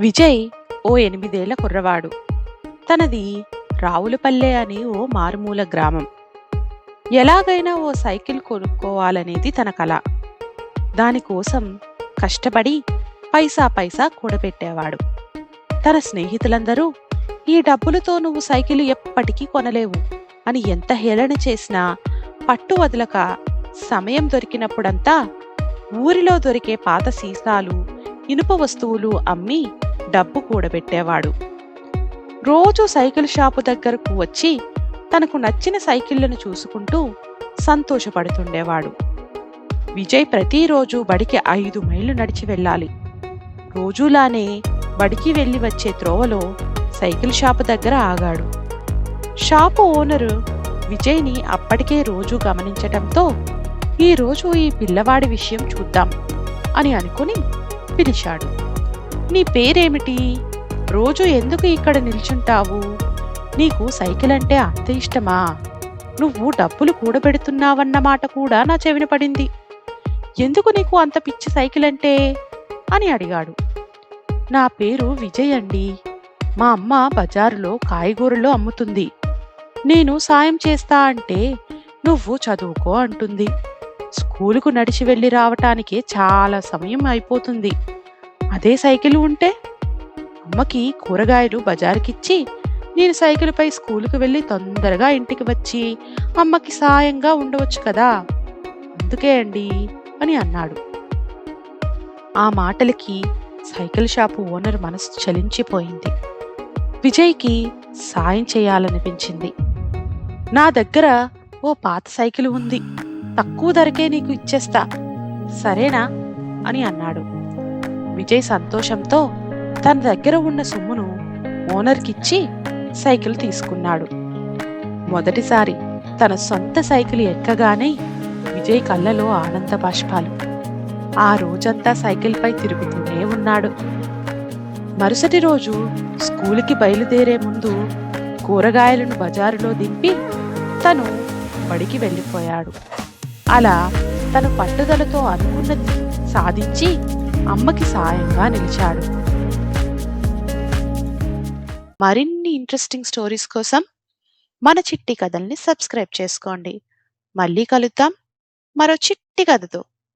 విజయ్ ఓ ఎనిమిదేళ్ళ కుర్రవాడు. తనది రావులపల్లె అని ఓ మారుమూల గ్రామం. ఎలాగైనా ఓ సైకిల్ కొనుక్కోవాలనేది తన కల. దానికోసం కష్టపడి పైసా పైసా కూడబెట్టేవాడు. తన స్నేహితులందరూ ఈ డబ్బులతో నువ్వు సైకిల్ ఎప్పటికీ కొనలేవు. అని ఎంత హేళన చేసినా పట్టు వదలక సమయం దొరికినప్పుడంతా ఊరిలో దొరికే పాత సీసాలు ఇనుప వస్తువులు అమ్మి డబ్బు కూడబెట్టేవాడు. రోజు సైకిల్ షాపు దగ్గరకు వచ్చి తనకు నచ్చిన సైకిళ్ళను చూసుకుంటూ సంతోషపడుతుండేవాడు. విజయ్ ప్రతిరోజు బడికి ఐదు మైళ్ళు నడిచి వెళ్ళాలి. రోజులానే బడికి వెళ్ళి వచ్చే త్రోవలో సైకిల్ షాపు దగ్గర ఆగాడు. షాపు ఓనరు విజయ్ని అప్పటికే రోజు గమనించటంతో ఈ రోజు ఈ పిల్లవాడి విషయం చూద్దాం అని అనుకుని పిలిచాడు నీ పేరేమిటి? రోజు ఎందుకు ఇక్కడ నిల్చుంటావు? నీకు సైకిల్ అంటే అంత ఇష్టమా? నువ్వు డబ్బులు కూడబెడుతున్నావన్న మాట కూడా నా చెవిన పడింది. ఎందుకు నీకు అంత పిచ్చి సైకిల్ అంటే? అని అడిగాడు. నా పేరు విజయ్ అండి. మా అమ్మ బజారులో కాయగూరలు అమ్ముతుంది. నేను సాయం చేస్తా అంటే నువ్వు చదువుకో అంటుంది. స్కూలుకు నడిచి వెళ్ళి రావటానికి చాలా సమయం అయిపోతుంది. అదే సైకిల్ ఉంటే అమ్మకి కూరగాయలు బజారుకిచ్చి నేను సైకిల్పై స్కూలుకు వెళ్ళి తొందరగా ఇంటికి వచ్చి అమ్మకి సాయంగా ఉండవచ్చు కదా? అందుకే అండి అని అన్నాడు. ఆ మాటలకి సైకిల్ షాపు ఓనర్ మనసు చలించిపోయింది. విజయ్కి సాయం చేయాలనిపించింది. నా దగ్గర ఓ పాత సైకిల్ ఉంది. తక్కువ ధరకే నీకు ఇచ్చేస్తా. సరేనా? అని అన్నాడు. విజయ్ సంతోషంతో తన దగ్గర ఉన్న సొమ్మును ఓనర్కిచ్చి సైకిల్ తీసుకున్నాడు. మొదటిసారి తన సొంత సైకిల్ ఎక్కగానే విజయ్ కళ్ళలో ఆనంద బాష్పాలు. ఆ రోజంతా సైకిల్పై తిరుగుతూనే ఉన్నాడు. మరుసటి రోజు స్కూలుకి బయలుదేరే ముందు కూరగాయలను బజారులో దింపి తను బడికి వెళ్ళిపోయాడు. అలా తను పట్టుదలతో అనుకున్నది సాధించి అమ్మకి సాయంగా నిలిచాడు. మరిన్ని ఇంట్రెస్టింగ్ స్టోరీస్ కోసం మన చిట్టి కథల్ని సబ్స్క్రైబ్ చేసుకోండి. మళ్ళీ కలుద్దాం. మరో చిట్టి కథతో.